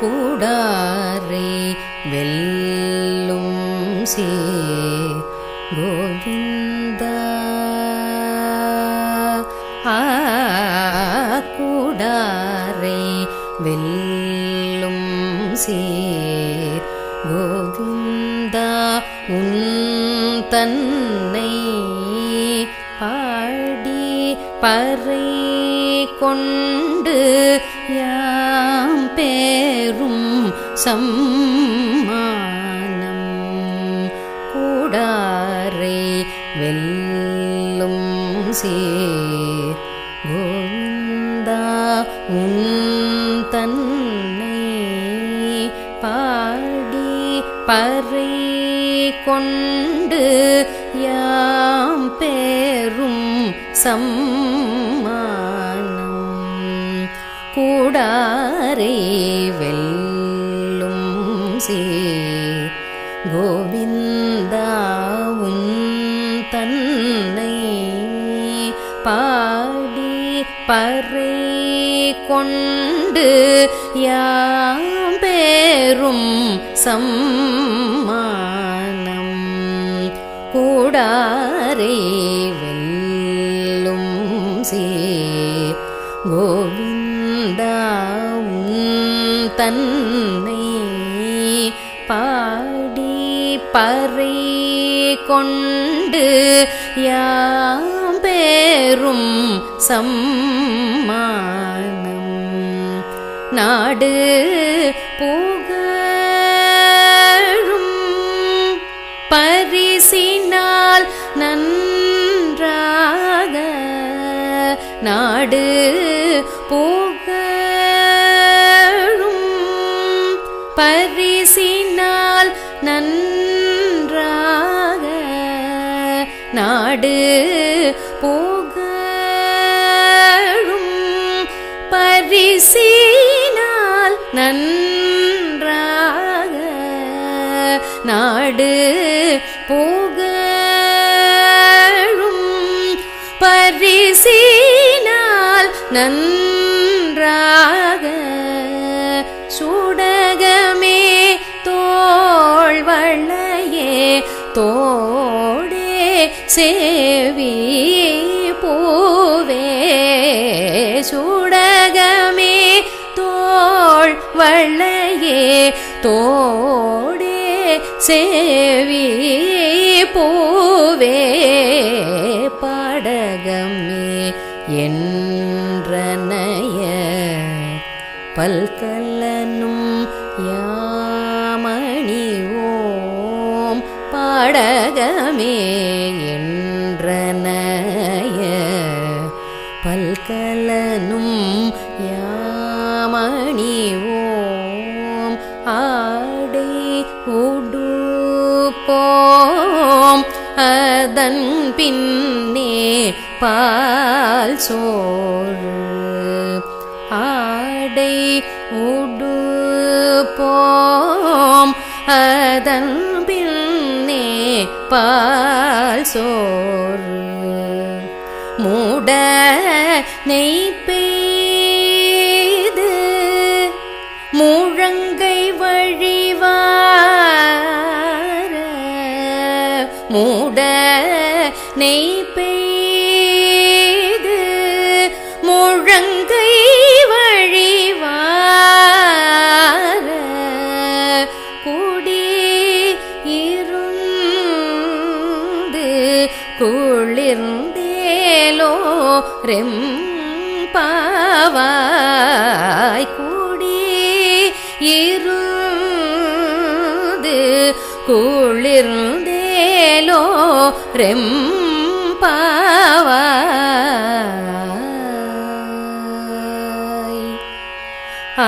கூடாரே வெல்லும் சே கோவிந்தா. கூடாரே வெல்லும் சே கோவிந்தா. உன் தன்னை பாடி பறை கொண்டு யாம் பேரும் சம்மானம். கூடாரை வெல்லும் சே கோவிந்தா உன் தன்னை பாடி பறை கொண்டு யாம் பேரும் சம் கூடாரை வெல்லும் சே கோவிந்தாவும் தன்னை பாடி பறை கொண்டு யாம்பேரும் சம்மானம் கூடாரே வெல்லும் சே கோவிந்த உன் தன்னை பாடி பறை கொண்டு யாம் சம்மானம். நாடு புகழும் பரிசினால் நன்றாக. நாடு போ நன்றாக நாடு புகழும் பரிசினால் நன்றாக நாடு புகழும் பரிசினால் நன்றாக சூட சேவி பூவே சுடகமே தோள் வள்ளையே தோடே சேவி பூவே பாடகமே என்றனைய பல்கல் பாடகமே என்றனைய பல்கலனும் யாமணி ஓம் ஆடை உடுப்போம். அதன் பின்னே பால் சோறு ஆடை உடுப்போம். அதன் பின் பால் சோறு. மூட நெய்பெய்து முழங்கை வழிவார. மூட நெய்பெய்து முழங்கை வழி ரெம்பாவாய் கூடி இருந்து குளிர்ந்தேலோ ரெம்பாவாய் ஆ